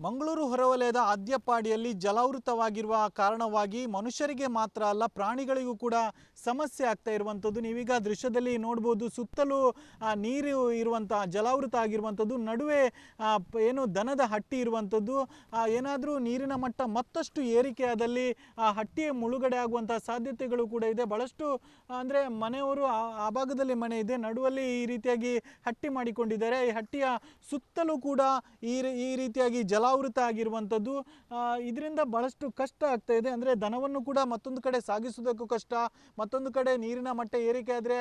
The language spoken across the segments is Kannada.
ಮಂಗಳೂರು ಹೊರವಲಯದ ಆದ್ಯಪಾಡಿಯಲ್ಲಿ ಜಲಾವೃತವಾಗಿರುವ ಕಾರಣವಾಗಿ ಮನುಷ್ಯರಿಗೆ ಮಾತ್ರ ಅಲ್ಲ, ಪ್ರಾಣಿಗಳಿಗೂ ಕೂಡ ಸಮಸ್ಯೆ ಆಗ್ತಾ ಇರುವಂಥದ್ದು. ನೀವೀಗ ದೃಶ್ಯದಲ್ಲಿ ನೋಡ್ಬೋದು, ಸುತ್ತಲೂ ನೀರು ಇರುವಂಥ, ಜಲಾವೃತ ಆಗಿರುವಂಥದ್ದು, ನಡುವೆ ಏನು ದನದ ಹಟ್ಟಿ ಇರುವಂಥದ್ದು ಏನಾದರೂ ನೀರಿನ ಮಟ್ಟ ಮತ್ತಷ್ಟು ಏರಿಕೆಯಾದಲ್ಲಿ, ಆ, ಹಟ್ಟಿಯ ಮುಳುಗಡೆ ಆಗುವಂಥ ಸಾಧ್ಯತೆಗಳು ಕೂಡ ಇದೆ. ಭಾಳಷ್ಟು ಅಂದರೆ ಮನೆಯವರು ಆ- ಭಾಗದಲ್ಲಿ ಮನೆ ಇದೆ. ನಡುವಲ್ಲಿ ಈ ರೀತಿಯಾಗಿ ಹಟ್ಟಿ ಮಾಡಿಕೊಂಡಿದ್ದಾರೆ. ಈ ಹಟ್ಟಿಯ ಸುತ್ತಲೂ ಕೂಡ ಈ ಈ ರೀತಿಯಾಗಿ ಜಲಾವೃತ ಆಗಿರುವಂಥದ್ದು ಇದರಿಂದ ಬಹಳಷ್ಟು ಕಷ್ಟ ಆಗ್ತಾ ಇದೆ. ಅಂದರೆ ದನವನ್ನು ಕೂಡ ಮತ್ತೊಂದು ಕಡೆ ಸಾಗಿಸೋದಕ್ಕೂ ಕಷ್ಟ, ಮತ್ತೊಂದು ಕಡೆ ನೀರಿನ ಮಟ್ಟ ಏರಿಕೆ ಆದರೆ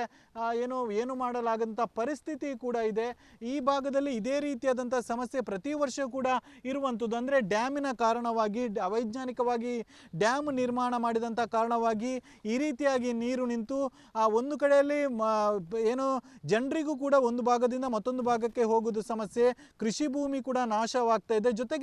ಏನು ಏನು ಮಾಡಲಾಗಂಥ ಪರಿಸ್ಥಿತಿ ಕೂಡ ಇದೆ. ಈ ಭಾಗದಲ್ಲಿ ಇದೇ ರೀತಿಯಾದಂಥ ಸಮಸ್ಯೆ ಪ್ರತಿ ವರ್ಷ ಕೂಡ ಇರುವಂಥದ್ದು. ಅಂದರೆ ಡ್ಯಾಮಿನ ಕಾರಣವಾಗಿ ಅವೈಜ್ಞಾನಿಕವಾಗಿ ಡ್ಯಾಮ್ ನಿರ್ಮಾಣ ಮಾಡಿದಂಥ ಕಾರಣವಾಗಿ ಈ ರೀತಿಯಾಗಿ ನೀರು ನಿಂತು, ಆ, ಒಂದು ಕಡೆಯಲ್ಲಿ ಏನು ಜನರಿಗೂ ಕೂಡ ಒಂದು ಭಾಗದಿಂದ ಮತ್ತೊಂದು ಭಾಗಕ್ಕೆ ಹೋಗೋದು ಸಮಸ್ಯೆ. ಕೃಷಿ ಭೂಮಿ ಕೂಡ ನಾಶವಾಗ್ತಾ ಇದೆ. ಜೊತೆಗೆ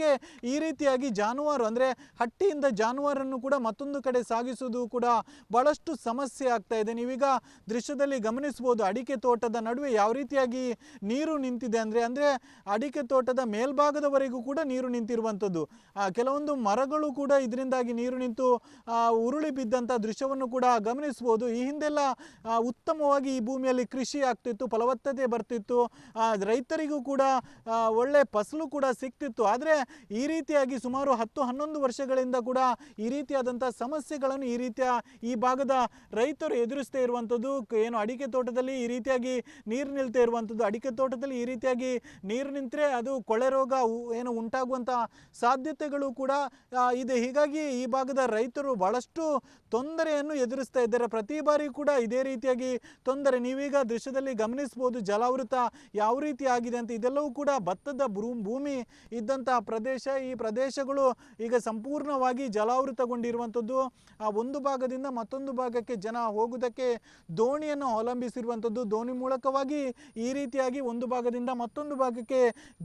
ಈ ರೀತಿಯಾಗಿ ಜಾನುವಾರು, ಅಂದರೆ ಹಟ್ಟಿಯಿಂದ ಜಾನುವಾರನ್ನು ಕೂಡ ಮತ್ತೊಂದು ಕಡೆ ಸಾಗಿಸುವುದು ಕೂಡ ಬಹಳಷ್ಟು ಸಮಸ್ಯೆ ಆಗ್ತಾ ಇದೆ. ನೀವೀಗ ದೃಶ್ಯದಲ್ಲಿ ಗಮನಿಸಬಹುದು, ಅಡಿಕೆ ತೋಟದ ನಡುವೆ ಯಾವ ರೀತಿಯಾಗಿ ನೀರು ನಿಂತಿದೆ ಅಂದರೆ ಅಂದರೆ ಅಡಿಕೆ ತೋಟದ ಮೇಲ್ಭಾಗದವರೆಗೂ ಕೂಡ ನೀರು ನಿಂತಿರುವಂಥದ್ದು. ಕೆಲವೊಂದು ಮರಗಳು ಕೂಡ ಇದರಿಂದಾಗಿ ನೀರು ನಿಂತು ಉರುಳಿ ಬಿದ್ದಂಥ ದೃಶ್ಯವನ್ನು ಕೂಡ ಗಮನಿಸಬಹುದು. ಈ ಹಿಂದೆಲ್ಲ ಉತ್ತಮವಾಗಿ ಈ ಭೂಮಿಯಲ್ಲಿ ಕೃಷಿ ಆಗ್ತಿತ್ತು, ಫಲವತ್ತತೆ ಬರ್ತಿತ್ತು. ರೈತರಿಗೂ ಕೂಡ ಒಳ್ಳೆ ಫಸಲು ಕೂಡ ಸಿಕ್ತಿತ್ತು ಆದರೆ ಈ ರೀತಿಯಾಗಿ ಸುಮಾರು ಹತ್ತು ಹನ್ನೊಂದು ವರ್ಷಗಳಿಂದ ಕೂಡ ಈ ರೀತಿಯಾದಂಥ ಸಮಸ್ಯೆಗಳನ್ನು ಈ ರೀತಿಯ ಈ ಭಾಗದ ರೈತರು ಎದುರಿಸ್ತಾ ಇರುವಂಥದ್ದು, ಏನು ಅಡಿಕೆ ತೋಟದಲ್ಲಿ ಈ ರೀತಿಯಾಗಿ ನೀರು ನಿಲ್ತಾ ಇರುವಂಥದ್ದು, ಅಡಿಕೆ ತೋಟದಲ್ಲಿ ಈ ರೀತಿಯಾಗಿ ನೀರು ನಿಂತರೆ ಅದು ಕೊಳೆ ರೋಗ ಏನು ಉಂಟಾಗುವಂಥ ಸಾಧ್ಯತೆಗಳು ಕೂಡ ಇದೆ. ಹೀಗಾಗಿ ಈ ಭಾಗದ ರೈತರು ಬಹಳಷ್ಟು ತೊಂದರೆಯನ್ನು ಎದುರಿಸ್ತಾ ಇದ್ದಾರೆ. ಪ್ರತಿ ಬಾರಿ ಕೂಡ ಇದೇ ರೀತಿಯಾಗಿ ತೊಂದರೆ. ನೀವೀಗ ದೃಶ್ಯದಲ್ಲಿ ಗಮನಿಸಬಹುದು ಜಲಾವೃತ ಯಾವ ರೀತಿ ಆಗಿದೆ ಅಂತ. ಇದೆಲ್ಲವೂ ಕೂಡ ಭತ್ತದ ಭೂಮಿ ಇದ್ದಂಥ ಪ್ರದೇಶ, ಈ ಪ್ರದೇಶಗಳು ಈಗ ಸಂಪೂರ್ಣವಾಗಿ ಜಲಾವೃತಗೊಂಡಿರುವಂಥದ್ದು. ಆ ಒಂದು ಭಾಗದಿಂದ ಮತ್ತೊಂದು ಭಾಗಕ್ಕೆ ಜನ ಹೋಗುವುದಕ್ಕೆ ದೋಣಿಯನ್ನು ಅವಲಂಬಿಸಿರುವಂಥದ್ದು. ದೋಣಿ ಮೂಲಕವಾಗಿ ಈ ರೀತಿಯಾಗಿ ಒಂದು ಭಾಗದಿಂದ ಮತ್ತೊಂದು ಭಾಗಕ್ಕೆ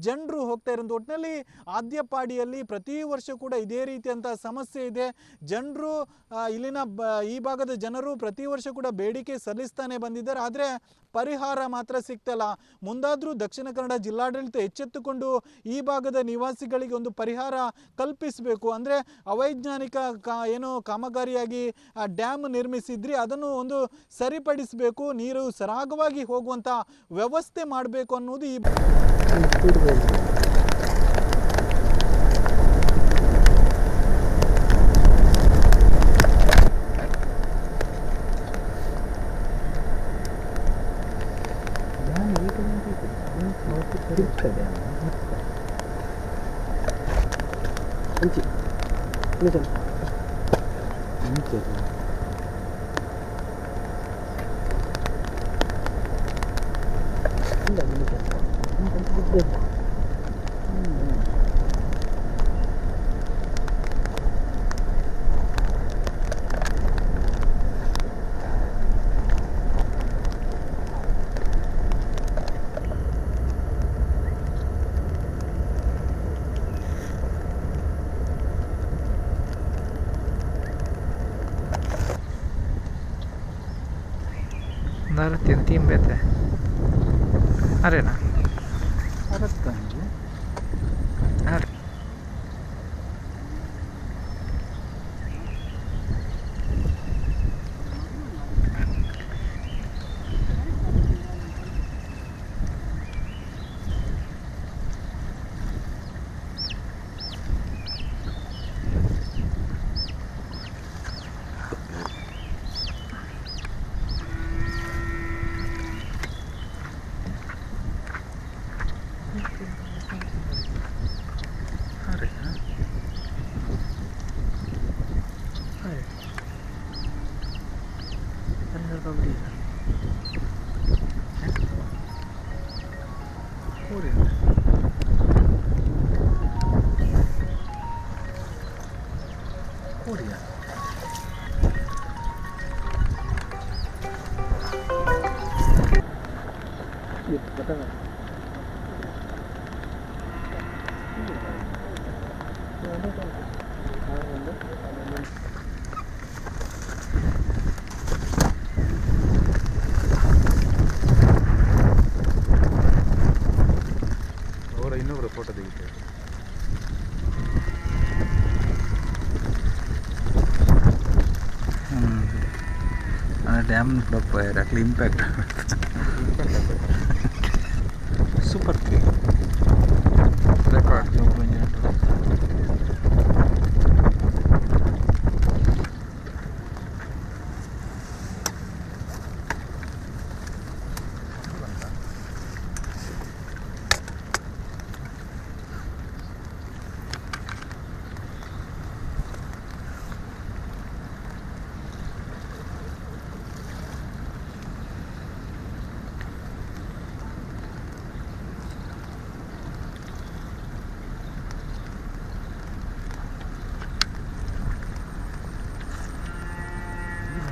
ಜನರು ಹೋಗ್ತಾ ಇರೋದು ಒಟ್ಟಿನಲ್ಲಿ ಆದ್ಯಪಾಡಿಯಲ್ಲಿ ಪ್ರತಿ ವರ್ಷ ಕೂಡ ಇದೇ ರೀತಿಯಂಥ ಸಮಸ್ಯೆ ಇದೆ. ಜನರು ಇಲ್ಲಿನ ಈ ಭಾಗದ ಜನರು ಪ್ರತಿ ವರ್ಷ ಕೂಡ ಬೇಡಿಕೆ ಸಲ್ಲಿಸ್ತಾನೆ ಬಂದಿದ್ದಾರೆ. ಆದರೆ ಪರಿಹಾರ ಮಾತ್ರ ಸಿಗ್ತಲ್ಲ ಮುಂದಾದರೂ ದಕ್ಷಿಣ ಕನ್ನಡ ಜಿಲ್ಲಾಡಳಿತ ಎಚ್ಚೆತ್ತುಕೊಂಡು ಈ ಭಾಗದ ನಿವಾಸಿಗಳಿಗೆ ಒಂದು ಪರಿಹಾರ ಕಲ್ಪಿಸಬೇಕು. ಅಂದರೆ ಅವೈಜ್ಞಾನಿಕ ಕಾ, ಏನು ಕಾಮಗಾರಿಯಾಗಿ ಆ ಡ್ಯಾಮ್ ನಿರ್ಮಿಸಿದ್ರಿ, ಅದನ್ನು ಒಂದು ಸರಿಪಡಿಸಬೇಕು, ನೀರು ಸರಾಗವಾಗಿ ಹೋಗುವಂಥ ವ್ಯವಸ್ಥೆ ಮಾಡಬೇಕು ಅನ್ನೋದು ಈ 이렇没해 서, 이? अंदर तीन तीन बेत अरे ना। अरे तो Korea. Yuk, kata nggak? Instagram dopo era Klimpek. Super che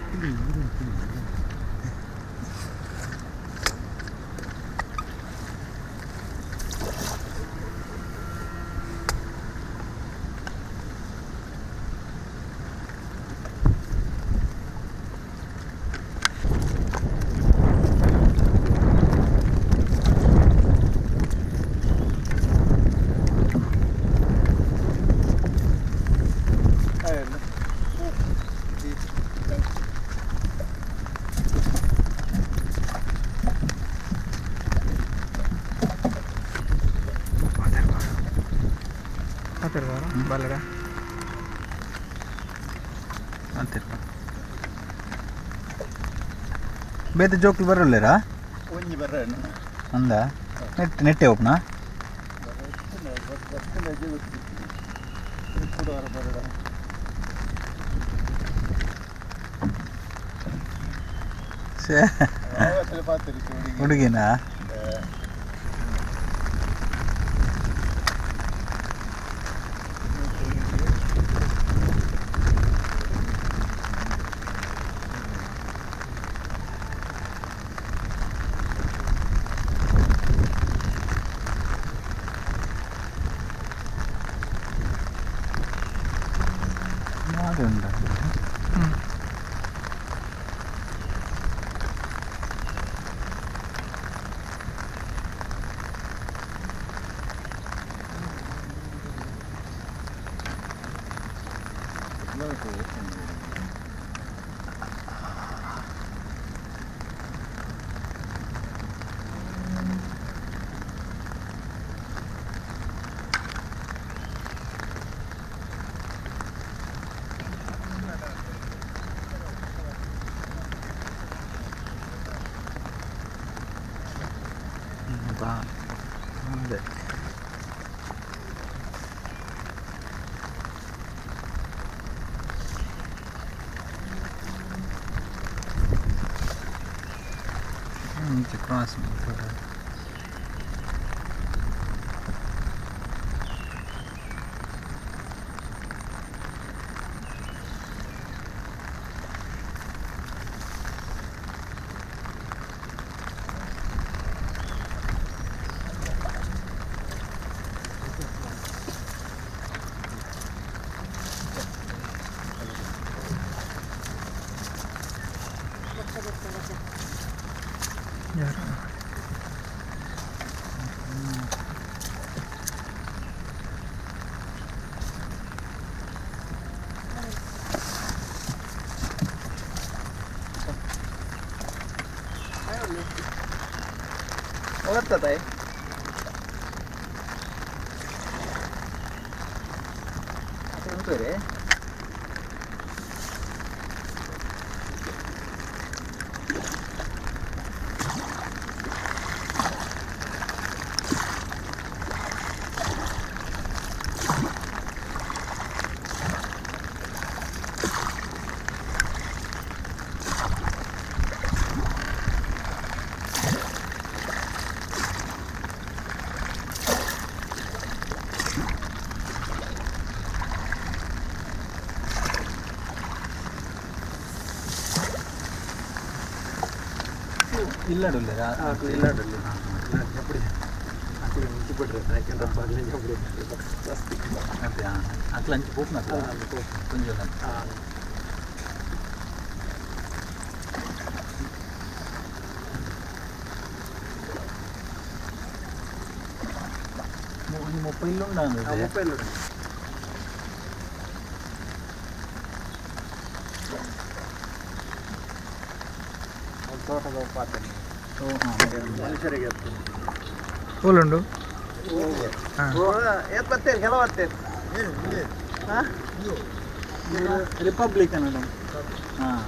근데 이런 분이 ಮಾತಾಡ್ಬಾರ ಬಲ್ಲಡ ಅಂತಿರ್ಪ ಬೇತೆ ಜೋಕ್ಲು ಬರಲ್ಲೇರಾ ಒಂಜಿ ಬರ್ರೆ ಅಂದ ನೆಟ್ ನೆಟ್ಟೆ ಓಪನಾ ಸೇ ಹುಡುಗಿನಾ 这个狗 Видите, красненького. 分かっただい？あそこのト ಇಲ್ಲ ಅಡುಲ್ಲ ಇಲ್ಲ ಅಡುಲ್ಲ எப்படி அப்படி அஞ்சு போட்டுருக்கேன் நினைக்கின்ற பதினஞ்சு அப்படி அப்படியா அதில் அஞ்சு போட்டுனா கொஞ்சம் മുപ്പതിലുണ്ടാകുന്നത് മുപ്പതിലുണ്ട് ಎತ್ತು ಬರ್ತೇನೆ ಕೆಲವು ಬರ್ತೇನೆ ರಿಪಬ್ಲಿಕ್ ಕನ್ನಡ ಹಾಂ